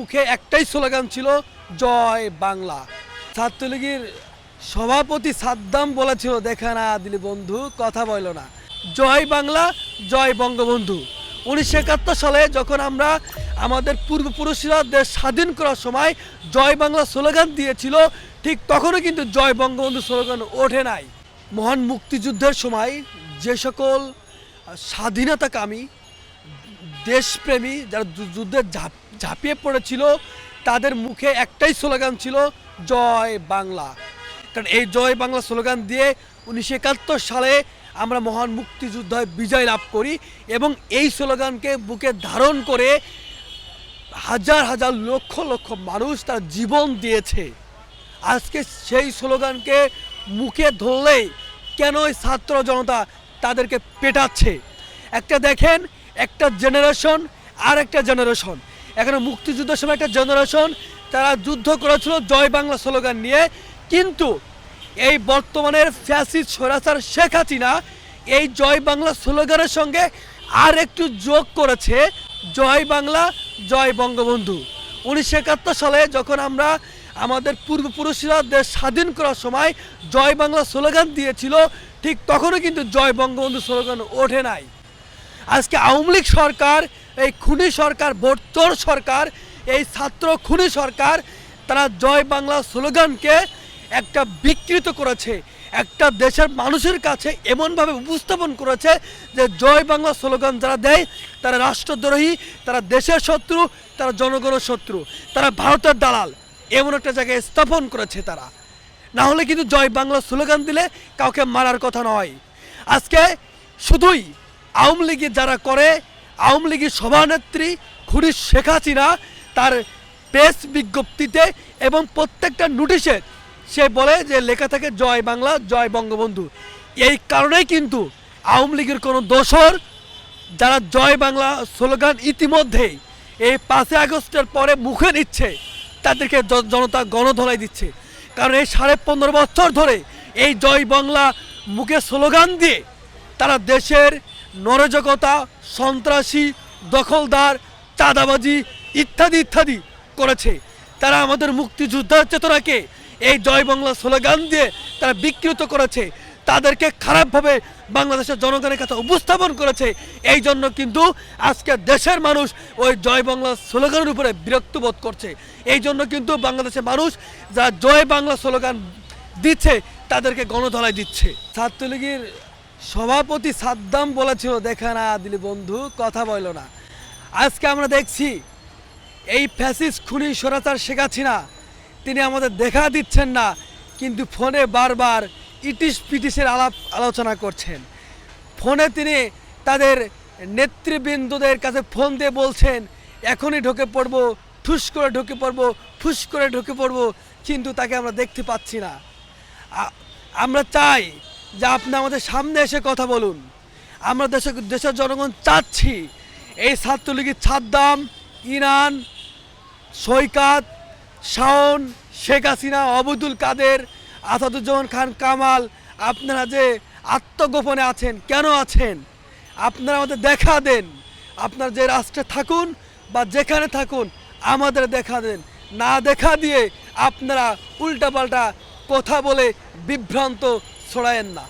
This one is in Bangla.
মুখে একটাই স্লোগান ছিল, জয় বাংলা। ছাত্রলীগের সভাপতি সাদ্দাম বলেছিল, দেখা না দিলি বন্ধু, কথা বইল না। জয় বাংলা, জয় বঙ্গবন্ধু। উনিশশো একাত্তর সালে যখন আমরা আমাদের পূর্বপুরুষরা দেশ স্বাধীন করার সময় জয় বাংলা স্লোগান দিয়েছিল, ঠিক তখনও কিন্তু জয় বঙ্গবন্ধু স্লোগান ওঠে নাই। মহান মুক্তিযুদ্ধের সময় যে সকল স্বাধীনতাকামী দেশপ্রেমী যারা যুদ্ধে ঝাঁপ- ঝাঁপিয়ে পড়েছিল, তাদের মুখে একটাই স্লোগান ছিল, জয় বাংলা। কারণ এই জয় বাংলা স্লোগান দিয়ে উনিশশো একাত্তর সালে আমরা মহান মুক্তিযুদ্ধে বিজয় লাভ করি এবং এই স্লোগানকে বুকে ধারণ করে হাজার হাজার লক্ষ লক্ষ মানুষ তার জীবন দিয়েছে। আজকে সেই স্লোগানকে মুখে ধরলেই কেন ছাত্র জনতা তাদেরকে পেটাচ্ছে? একটা দেখেন একটা জেনারেশন আর একটা জেনারেশন এখানে মুক্তিযুদ্ধের সময় একটা জেনারেশন তারা যুদ্ধ করেছিল জয় বাংলা স্লোগান নিয়ে। কিন্তু এই বর্তমানের ফ্যাসিস্ট স্বৈরাচার শেখ হাসিনা এই জয় বাংলা স্লোগানের সঙ্গে আর একটু যোগ করেছে জয় বাংলা, জয় বঙ্গবন্ধু। উনিশশো একাত্তর সালে যখন আমরা আমাদের পূর্বপুরুষরা দেশ স্বাধীন করার সময় জয় বাংলা স্লোগান দিয়েছিল, ঠিক তখনও কিন্তু জয় বঙ্গবন্ধু স্লোগান ওঠে নাই। আজকে আওয়ামী লীগ সরকার, এই খুনি সরকার ভোটচোর সরকার, এই ছাত্র খুনি সরকার, তারা জয় বাংলা স্লোগানকে একটা বিকৃত করেছে। একটা দেশের মানুষের কাছে এমনভাবে উপস্থাপন করেছে যে জয় বাংলা স্লোগান যারা দেয়, তারা রাষ্ট্রদ্রোহী, তারা দেশের শত্রু, তারা জনগণের শত্রু, তারা ভারতের দালাল। এমন একটা জায়গায় স্থাপন করেছে তারা। না হলে কিন্তু জয় বাংলা স্লোগান দিলে কাউকে মারার কথা নয়। আজকে শুধুই আওয়ামী লীগে যারা করে, আওয়ামী লীগের সভানেত্রী খুনি শেখ হাসিনা, তার প্রেস বিজ্ঞপ্তিতে এবং প্রত্যেকটা নোটিশে সে বলে যে লেখা থাকে জয় বাংলা, জয় বঙ্গবন্ধু। এই কারণেই কিন্তু আওয়ামী লীগের কোনো দোসর যারা জয় বাংলা স্লোগান ইতিমধ্যে এই পাঁচই আগস্টের পরে মুখে নিচ্ছে, তাদেরকে জনতা গণধলাই দিচ্ছে। কারণ এই সাড়ে পনেরো বছর ধরে এই জয় বাংলা মুখে স্লোগান দিয়ে তারা দেশের নরজকতা সন্ত্রাসী, দখলদার, চাঁদাবাজি ইত্যাদি ইত্যাদি করেছে। তারা আমাদের মুক্তিযোদ্ধার চেতনাকে, এই জয় বাংলা স্লোগান দিয়ে তারা বিকৃত করেছে। তাদেরকে খারাপভাবে বাংলাদেশের জনগণের কাছে উপস্থাপন করেছে। এই জন্য কিন্তু আজকে দেশের মানুষ ওই জয় বাংলা স্লোগানের উপরে বিরক্ত বোধ করছে। এই জন্য কিন্তু বাংলাদেশের মানুষ যা জয় বাংলা স্লোগান দিচ্ছে, তাদেরকে গণধলায় দিচ্ছে। ছাত্রলীগের সভাপতি সাদ্দাম বলেছিল, দেখা না দিলি বন্ধু, কথা বইল না। আজকে আমরা দেখছি, এই ফ্যাসিস খুনি সরাচার শেখাচ্ছি না। তিনি আমাদের দেখা দিচ্ছেন না, কিন্তু ফোনে বারবার ইটিস পিটিসের আলাপ আলোচনা করছেন। ফোনে তিনি তাদের নেতৃবৃন্দদের কাছে ফোন দিয়ে বলছেন, এখনই ঢুকে পড়ব, ঠুস করে ঢুকে পড়ব, ফুস করে ঢুকে পড়ব, কিন্তু তাকে আমরা দেখতে পাচ্ছি না। আমরা চাই যে আপনি আমাদের সামনে এসে কথা বলুন। আমরা দেশের দেশের জনগণ চাচ্ছি এই ছাত্রলীগের ছাদ্দাম, ইরান, সৈকাত, শাওন, শেখ হাসিনা, অবদুল কাদের, আসাদুজ্জামান খান, কামাল, আপনারা যে আত্মগোপনে আছেন, কেন আছেন? আপনারা আমাদের দেখা দেন। আপনারা যে রাষ্ট্রে থাকুন বা যেখানে থাকুন, আমাদের দেখা দেন। না দেখা দিয়ে আপনারা উল্টাপাল্টা কথা বলে বিভ্রান্ত ছড়ায়েন না